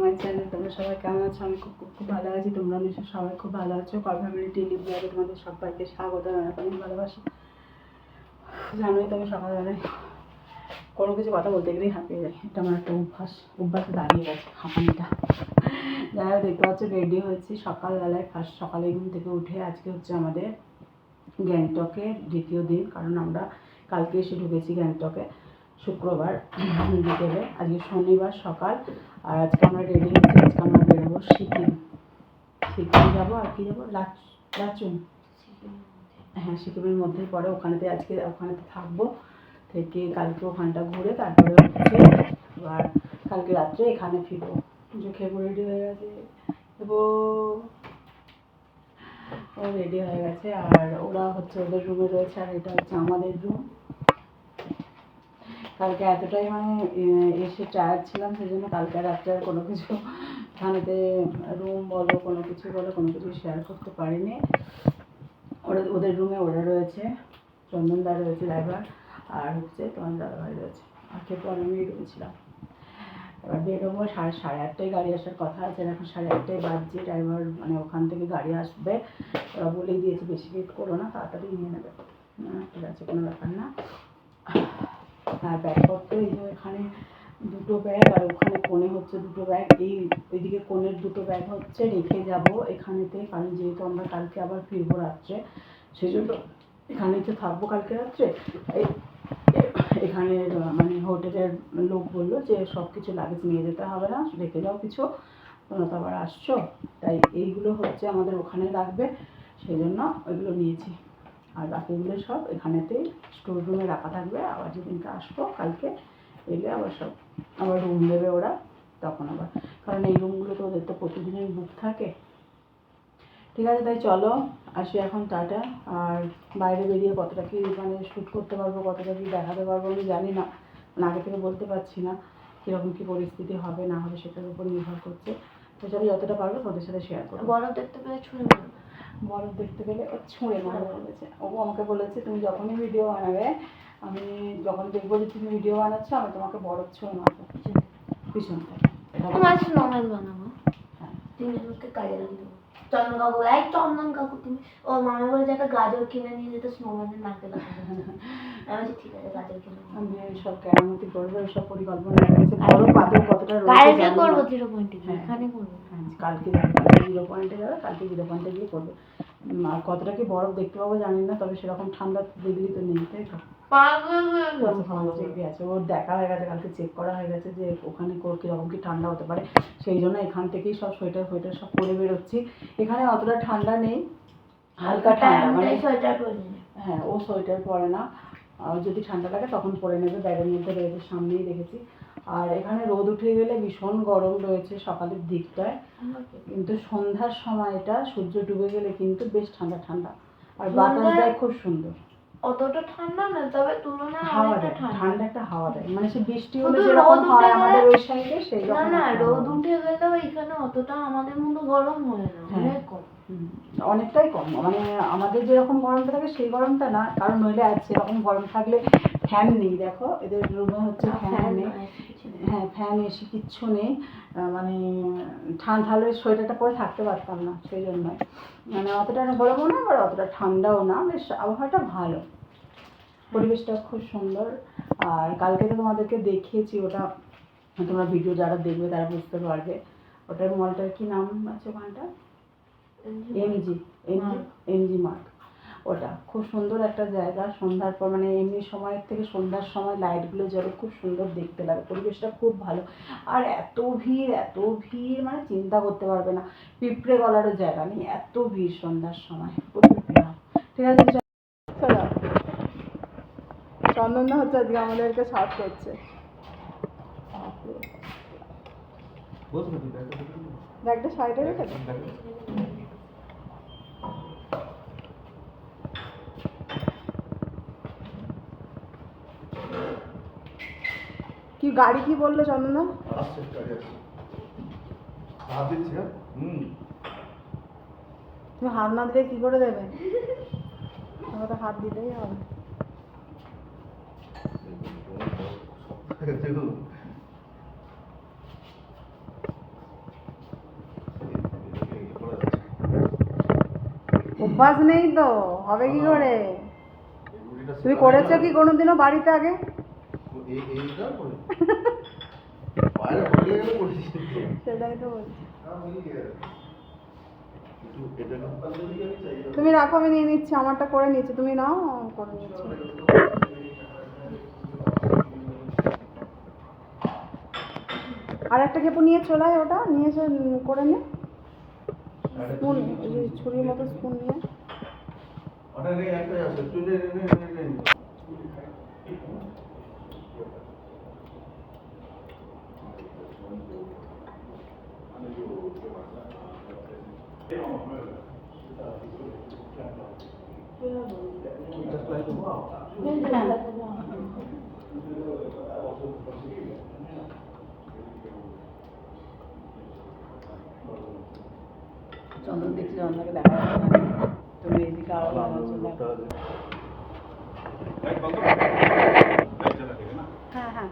My channel তোমরা সবাই কেমন আছো? আমি খুব খুব খুব ভালো আছি। তোমরা নিশ্চয়ই সবাই খুব ভালো আছো। কল ফ্যামিলি টেলি ব্লগে তোমাদের সবাইকে স্বাগত জানাই অনেক ভালোবাসি। জানোই তো আমি সকালবেলায় কোনো কিছু কথা বলতে গেলেই হাঁপিয়ে যাই। এটা আমার একটা অভ্যাস। অভ্যাসে দাঁড়িয়ে গেছে হাঁপানিটা। হোক, দেখতে পাচ্ছ রেডি হয়েছি। সকালবেলায় ফার্স্ট সকালে ঘুম থেকে উঠে আজকে হচ্ছে আমাদের গ্যাংটকের দ্বিতীয় দিন। কারণ আমরা কালকে এসে ঢুকেছি গ্যাংটকে। শুক্রবার বিকেলে আজকে শনিবার সকাল, আর আজকে আমরা রেডি হচ্ছি আজকে আমরা বেরোবো সিকিম। সিকিম যাব আর কি যাব? লাচ- লাচুং। হ্যাঁ সিকিমের মধ্যেই পরে ওখানেতে আজকে, ওখানেতে থাকব। থেকে কালকে ওখানটা ঘুরে তারপরে হচ্ছে এবার কালকে রাত্রে এখানে ফিরবো। খেবো রেডি হয়ে গেছে দেবো ও রেডি হয়ে গেছে, আর ওরা হচ্ছে ওদের রুমে রয়েছে, আর এটা হচ্ছে আমাদের রুম কালকে এতটাই মানে এসে টায়ার্ড ছিলাম সেই জন্য কালকে রাত্রে আর কোনো কিছু থানাতে রুম বলো, কোনো কিছু বলো, কোনো কিছু শেয়ার করতে পারিনি। ওরা, ওদের রুমে ওরা রয়েছে চন্দনদা রয়েছে ড্রাইভার আর হচ্ছে তোমার দাদাভাই রয়েছে। আর খেতে আমি রয়েছিলাম এবার বেরোবো, সাড়ে সাড়ে আটটায় গাড়ি আসার কথা আছে এখন সাড়ে আটটায় বাজছে ড্রাইভার মানে ওখান থেকে গাড়ি আসবে। ওরা বলেই দিয়েছে, বেশি লেট করো না, তাড়াতাড়ি নিয়ে নেবে। ঠিক আছে, কোনো ব্যাপার না। আর ব্যাগপত্র এই যে এখানে দুটো ব্যাগ আর ওখানে কোণে হচ্ছে দুটো ব্যাগ এই এদিকে কোণের দুটো ব্যাগ হচ্ছে রেখে যাব এখানেতে। কারণ যেহেতু আমরা কালকে আবার ফিরবো রাত্রে সেই জন্য এখানেই তো থাকব কালকে রাত্রে। এই এখানের আহ, মানে হোটেলের লোক বলল যে সব কিছু লাগেজ নিয়ে যেতে হবে না রেখে যাও কিছু। তোমরা তো আবার আসছো তাই এইগুলো হচ্ছে আমাদের ওখানে লাগবে সেই জন্য ওইগুলো নিয়েছি। আর বাকিগুলো সব এখানেতেই স্টোর রুমে রাখা থাকবে। আবার যেদিনকে আসব, কালকে এলে আবার সব, আবার রুম দেবে ওরা, তখন আবার। কারণ এই রুমগুলো তো ওদের তো প্রতিদিনের বুক থাকে। ঠিক আছে, তাই চলো, আসি এখন, টাটা। আর বাইরে বেরিয়ে কতটা কি মানে শ্যুট করতে পারব, কতটা কি দেখাতে পারব আমি জানি না। মানে আগে থেকে বলতে পারছি না কীরকম কী পরিস্থিতি হবে, না হবে, সেটার উপর নির্ভর করছে। তো চলো, যতটা পারব তোদের সাথে শেয়ার করব। দেখতে পেলে ছুঁড়ে মারবে। বরফ দেখতে পেলে ও ছুঁড়ে মারবে বলেছে। ও আমাকে বলেছে তুমি যখনই ভিডিও বানাবে আমি যখন দেখব যে তুমি ভিডিও বানাচ্ছো আমি তোমাকে বরফ ছুঁড়ে মারবো। পিছন থেকে এটা আমার আজকে নর্মাল বানাবো হ্যাঁ। তিনজনকে কাজে লাগিয়ে চন্দন কাকু এই চন্দন কাকু তুমি ও মামা বলেছে একটা গাজর কিনে নিয়ে যেতে স্নোম্যানের নাকে লাগাবে। আমি ঠিক আছে গাজর কিনে নিয়ে আমি সব কেরামতি করব এইসব পরিকল্পনা আদৌ কতটা রয়েছে কালকে করব জিরো পয়েন্টে। এখানে করব। কালকে জিরো পয়েন্টে যাবে কালকে জিরো পয়েন্টে গিয়ে করবে। আর কতটা কি বরফ দেখতে পাবো জানি না তবে সেরকম ঠান্ডা দিল্লি তো নেই তাই তো? হয়ে ওর দেখা হয়ে গেছে কালকে চেক করা হয়ে গেছে যে ওখানে কো- কীরকম কি ঠান্ডা হতে পারে। সেই জন্য এখান থেকেই সব সোয়েটার ফোয়েটার সব পরে বেরোচ্ছি। এখানে অতটা ঠান্ডা নেই। হালকা ঠান্ডা মানে হ্যাঁ ও সোয়েটার পরে না। যদি ঠান্ডা লাগে তখন পরে নেবে ব্যাগের মধ্যে রয়েছে সামনেই রেখেছি। আর এখানে রোদ উঠে গেলে ভীষণ গরম রয়েছে সকালের দিকটায়। কিন্তু সন্ধ্যার সময়টা সূর্য ডুবে গেলে কিন্তু বেশ ঠান্ডা ঠান্ডা। আর বাতাস দেয় খুব সুন্দর। অতটা ঠান্ডা না তবে তুলনায় হাওয়া দেয় ঠান্ডা। একটা হাওয়া দেয়। মানে সে বৃষ্টি হলে যেরকম হয় আমাদের ওই সাইডে সেই রকম না রোদ। উঠে গেলেও এখানে অতটা আমাদের মতো গরম হয় না হ্যাঁ। অনেক কম। হুম, অনেকটাই কম। মানে আমাদের যেরকম গরমটা থাকে সেই গরমটা না। কারণ নইলে আর সেরকম গরম থাকলে ফ্যান নেই দেখো। এদের রুমে হচ্ছে ফ্যান নেই। হ্যাঁ ফ্যান এসি কিচ্ছু নেই। মানে ঠান্ডা হলে সোয়েটারটা পরে থাকতে পারতাম না সেই জন্যই। মানে অতটা গরমও না আবার অতটা ঠান্ডাও না। বেশ আবহাওয়াটা ভালো। পরিবেশটা খুব সুন্দর। আর কালকে তো তোমাদেরকে দেখিয়েছি ওটা তোমরা ভিডিও যারা দেখবে তারা বুঝতে পারবে। ওটার মলটার কি নাম আছে ওখানটা এমজি এমজি এমজি মার্ট। ওটা খুব সুন্দর একটা জায়গা। সন্ধ্যার পর মানে এমনি সময়ের থেকে সন্ধ্যার সময় লাইটগুলো জ্বলে খুব সুন্দর দেখতে লাগে। পরিবেশটা খুব ভালো। আর এত ভিড় এত ভিড় মানে চিন্তা করতে পারবে না। পিঁপড়ে গলারও জায়গা নেই। এত ভিড় সন্ধ্যার সময়। প্রচুর ঠিক আছে চলো। চন্দন হচ্ছে আজকে আমাদেরকে সার্ভ করছে। ব্যাগটা সাইডে রেখে গাড়ি কি বলল চন্দনা? তুমি হাত না দিলে কি করে দেবে? তোমাকে তো হাত দিতেই হবে। অভ্যাস নেই তো হবে কি করে? তুমি করেছ কি কোনোদিনও বাড়িতে আগে? তুমি রাখো আমি নিয়ে নিচ্ছি আমারটা করে নিচ্ছি তুমি নাও করে নিচ্ছি। আর একটা খেপু নিয়ে চলে আয় ওটা নিয়ে এসে করে নে। স্পুন ছুরির মতো স্পুন নিয়ে ওটা নেই একটাই আছে তুই নে নে নে নে নে Just like wow. চন্দন দেখছি চন্দনকে দেখা যাচ্ছে না তুমি এদিকে আরও হ্যাঁ হ্যাঁ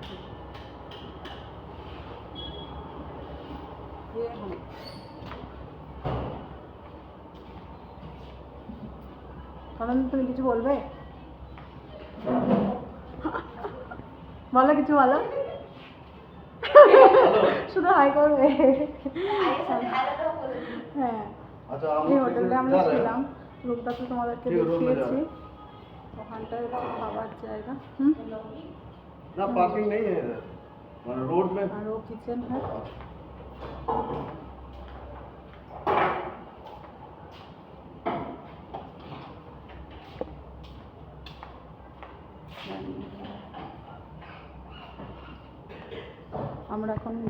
কারণ তুমি কিছু বলবে বলো কিছু বলো শুধু হাই করবে হ্যাঁ আচ্ছা এই হোটেলে আমরা যা রে। ছিলাম রূপটা তো তোমাদেরকে ঠিক আছে, রুমে যা। দেখিয়েছি ওখানটায় হচ্ছে খাবার জায়গা হুম ना पार्किंग नहीं है इधर মানে रोड में আর ও কিচেন হ্যাঁ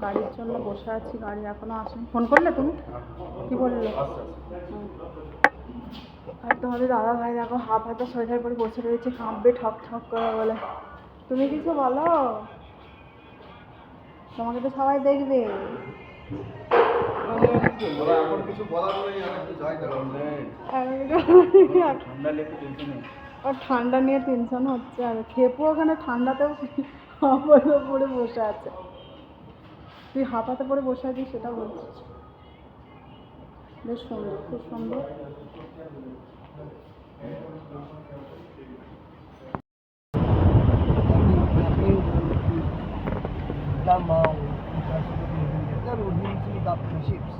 গাড়ির জন্য বসে আছি গাড়ি এখনও আসেনি। ফোন করলে তুমি? কি বললে? আর তোমাদের দাদা ভাই দেখো হাফ হাতে সোয়েটার পরে বসে রয়েছে কাঁপবে ঠক ঠক করে বলে। তুমি কিছু বলো? তোমাকে তো সবাই দেখবে। আর ঠান্ডা নিয়ে টেনশন হচ্ছে আর খেপু ওখানে ঠান্ডাতেও হাঁপাতে পড়ে বসে আছে। তুই হাঁপাতে পড়ে বসে আছিস সেটা বলছিস বেশ সুন্দর খুব সুন্দর Damau, that would easily up the ships.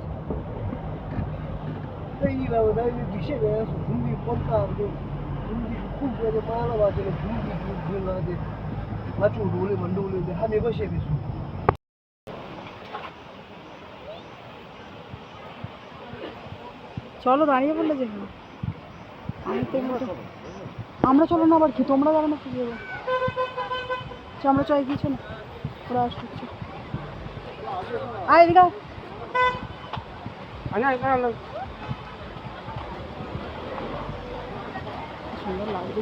đây là đây thì sẽ là cũng đi con tàu চলো দাঁড়িয়ে বললে যে আমি তো আমরা চলো না আবার কি? তোমরা যাবে না কি যাব আমরা চাই কিছু না ওরা আসছে। আয় এদিকে সুন্দর লাগবে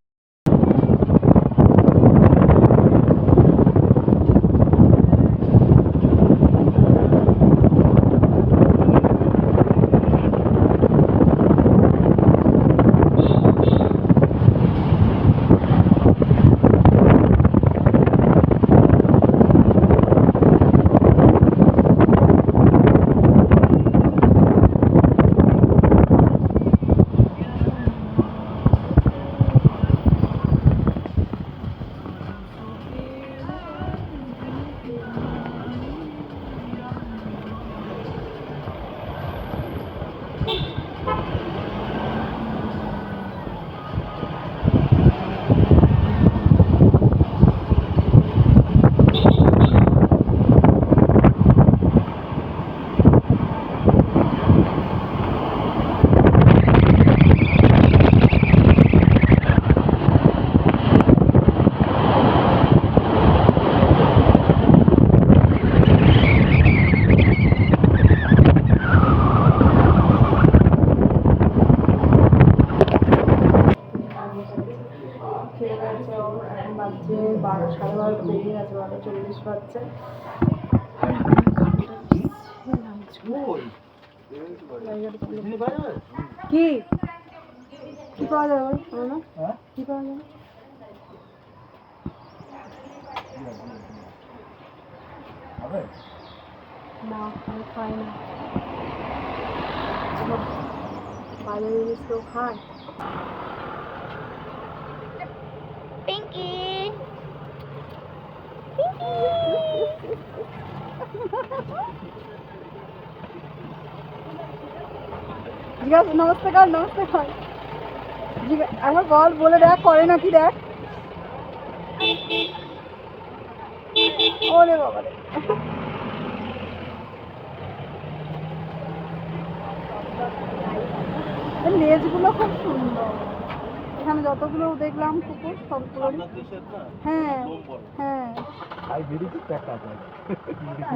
কি পাওয়া যাবে হবে না আমি খাই না বাজারে জিনিস কেউ খায় পিঙ্কি জিজ্ঞাসা নমস্তে কর নমস্তে কর জিজ্ঞা- একবার বল বলে দেখ করে নাকি দেখ। ওরে বাবা লেজগুলো খুব সুন্দর। এখানে যতগুলো দেখলাম কুকুর সবগুলো হ্যাঁ হ্যাঁ। খাই বেরি কি টাকা যায়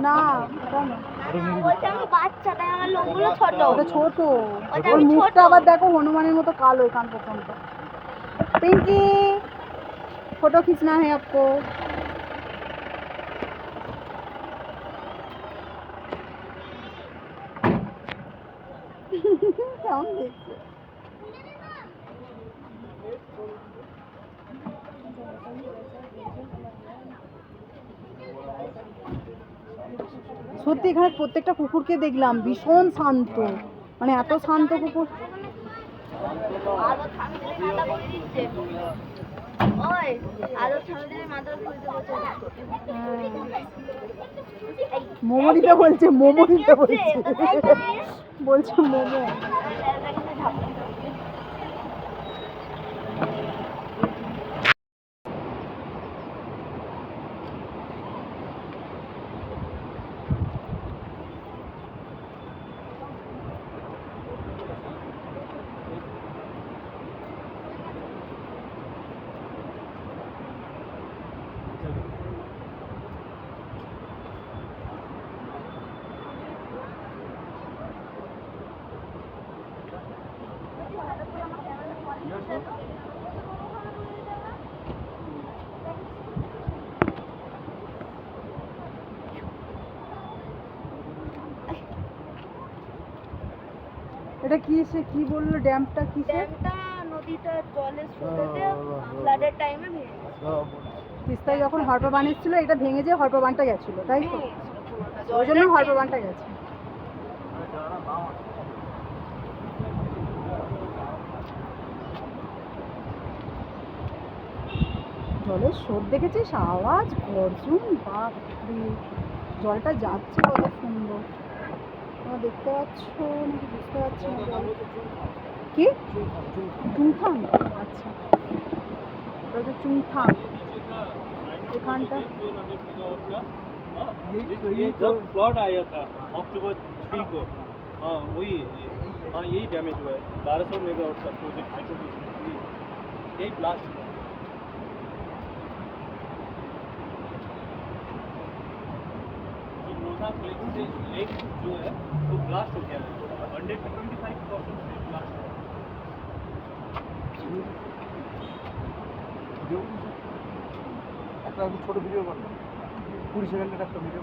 না ওটা আমি বাচ্চা তাই আমার লোমগুলো ছোট। ওটা ছোট। ওর মুখটা আবার দেখো হনুমানের মতো কালো এখান পর্যন্ত। পিঙ্কি ফটো খিচনা হ্যাঁ আপকো। কেমন দেখছ? সত্যি এখানে প্রত্যেকটা কুকুরকে দেখলাম, ভীষণ শান্ত। মানে এত শান্ত কুকুর। দিচ্ছে মোমো দিতে বলছে মোমো দিতে বলছে। বলছে মোমো। এটা কি সে কি বলল? ড্যামটা কিসে ড্যামটা নদীটা জলের স্রোতেতে ফ্লাডের টাইমে ভেঙে তিস্তায় যখন হরপা বান এসেছিল এটা ভেঙে যেয়ে হরপা বানটা গেছিল তাই তো। ওই জন্য হরপা বানটা গেছে। জলের স্রোত দেখেছিস আওয়াজ গর্জন বাপরে জলটা যাচ্ছে কত সুন্দর তোমরা দেখতে পাচ্ছ নাকি বুঝতে পারছি না জল কি চুংথাং আচ্ছা ওটা হচ্ছে চুংথাং এখানটা ये जब फ्लड आया था अक्टूबर थ्री को हाँ वही हाँ यही डैमेज हुआ है बारह सौ मेगावाट का प्रोजेक्ट हाइड्रो यही ब्लास्ट हुआ जो लोधा लेक से लेक जो है वो ब्लास्ट हो गया है हंड्रेड ट्वेंटी फाइव परसेंट से ब्लास्ट हुआ একটা ছোট ভিডিও করলাম কুড়ি সেকেন্ডের একটা ভিডিও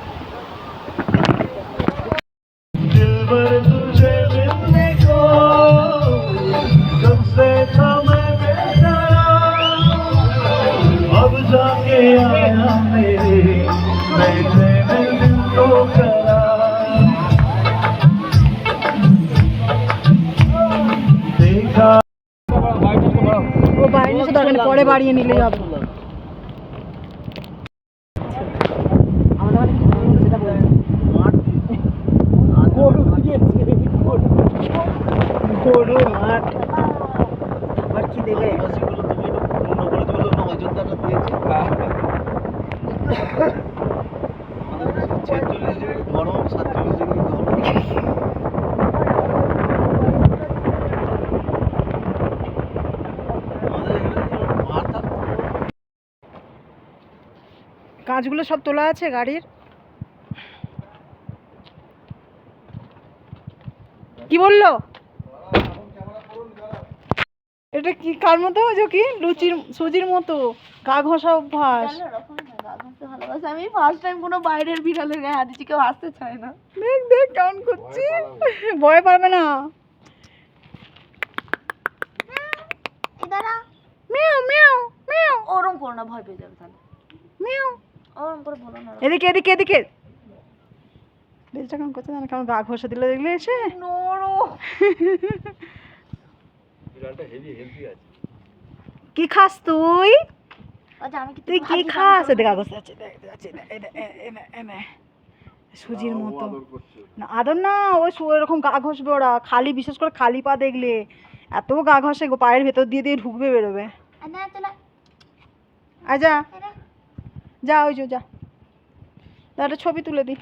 কাঁচগুলো সব তোলা আছে গাড়ির। কি বলল? এটা কি কার মতো যে কি? লুচির সুজির মতো। গা ঘষা অভ্যাস। আমি ফার্স্ট টাইম কোনো বাইরের বিড়ালের গায়ে হাত দিচ্ছি কেউ আসতে চায় না। দেখ দেখ কেমন করছি। ভয় পাবে না। ওরম করো না ভয় পেয়ে যাবে তাহলে। এদিকে এদিকে এদিকে। বেলটা কেমন করছে জানো কেমন গা ঘষে দিল দেখলে এসে। কি খাস তুই? আচ্ছা তুই কি খাস? এদিকে ঘষে আছে দেখ দেখ, আছে, দেখ, এই দেখ, এ- এনে এনে সুজির মতো। না আদর না ওই সু- এরকম গা ঘষবে ওরা। খালি বিশেষ করে খালি পা দেখলে। এত গা ঘষে পায়ের ভেতর দিয়ে দিয়ে ঢুকবে বেরোবে। না আয় যা ওই যো যা। একটা ছবি তুলে দি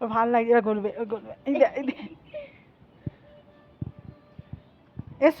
ও ভালো লাগছে গলবে গলবে। এসো।